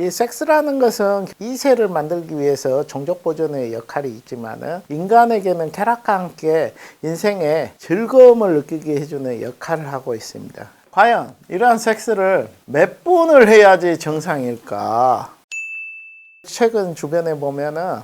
이 섹스라는 것은 이세를 만들기 위해서 종족 보존의 역할이 있지만은 인간에게는 쾌락과 함께 인생의 즐거움을 느끼게 해주는 역할을 하고 있습니다. 과연 이러한 섹스를 몇 분을 해야지 정상일까? 최근 주변에 보면은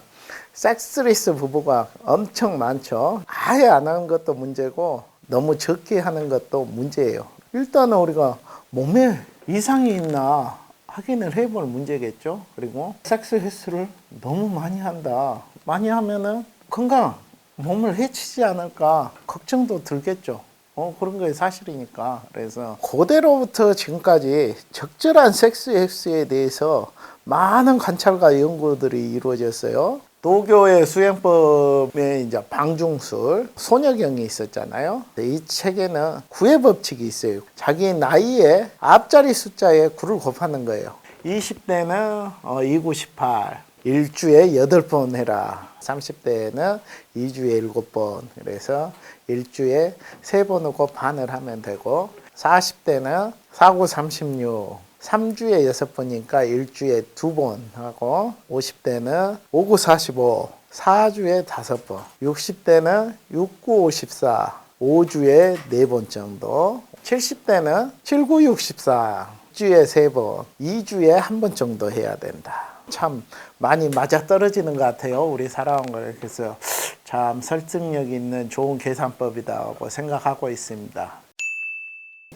섹스리스 부부가 엄청 많죠. 아예 안 하는 것도 문제고 너무 적게 하는 것도 문제예요. 일단은 우리가 몸에 이상이 있나 확인을 해볼 문제겠죠. 그리고 섹스 횟수를 너무 많이 한다. 많이 하면은 건강, 몸을 해치지 않을까 걱정도 들겠죠. 어, 그런 게 사실이니까. 그래서 고대로부터 지금까지 적절한 섹스 횟수에 대해서 많은 관찰과 연구들이 이루어졌어요. 도교의 수행법에 이제 방중술, 소녀경이 있었잖아요. 이 책에는 구의 법칙이 있어요. 자기 나이에 앞자리 숫자에 9를 곱하는 거예요. 20대는 어, 2918, 일주에 8번 해라. 30대에는 2주에 7번. 그래서 일주에 3번 오고 반을 하면 되고 40대는 49, 36. 3주에 6번이니까 일주에 2번 하고 50대는 59, 45. 4주에 5번. 60대는 69, 54. 5주에 4번 정도. 70대는 79, 64. 주에 3번. 2주에 1번 정도 해야 된다. 참 많이 맞아 떨어지는 것 같아요. 우리 살아온 걸. 그래서 참 설득력 있는 좋은 계산법이다 고 생각하고 있습니다.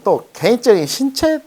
또 개인적인 신체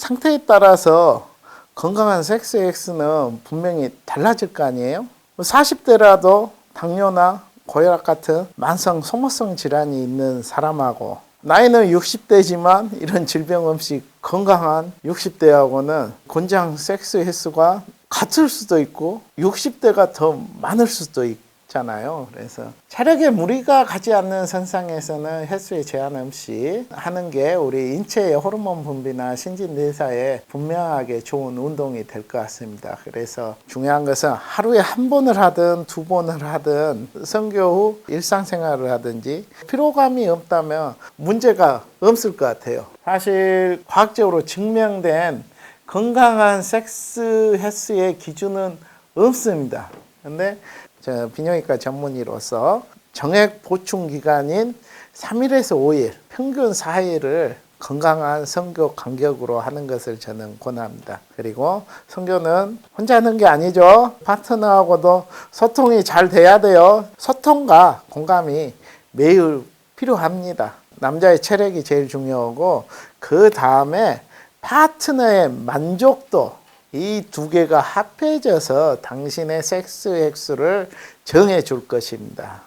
상태에 따라서 건강한 섹스 X는 분명히 달라질 거 아니에요? 40대라도 당뇨나 고혈압 같은 만성 소모성 질환이 있는 사람하고 나이는 60대지만 이런 질병 없이 건강한 60대하고는 권장 섹스 횟수가 같을 수도 있고 60대가 더 많을 수도 있 잖아요. 그래서 체력에 무리가 가지 않는 선상에서는 횟수에 제한 없이 하는 게 우리 인체의 호르몬 분비나 신진대사에 분명하게 좋은 운동이 될 것 같습니다. 그래서 중요한 것은 하루에 한 번을 하든 두 번을 하든 성교 후 일상생활을 하든지 피로감이 없다면 문제가 없을 것 같아요. 사실 과학적으로 증명된 건강한 섹스 횟수의 기준은 없습니다. 근데 저 비뇨기과 전문의로서 정액 보충 기간인 3일에서 5일, 평균 4일을 건강한 성교 간격으로 하는 것을 저는 권합니다. 그리고 성교는 혼자 하는 게 아니죠. 파트너하고도 소통이 잘 돼야 돼요. 소통과 공감이 매일 필요합니다. 남자의 체력이 제일 중요하고 그 다음에 파트너의 만족도 이 두 개가 합해져서 당신의 섹스 횟수를 정해 줄 것입니다.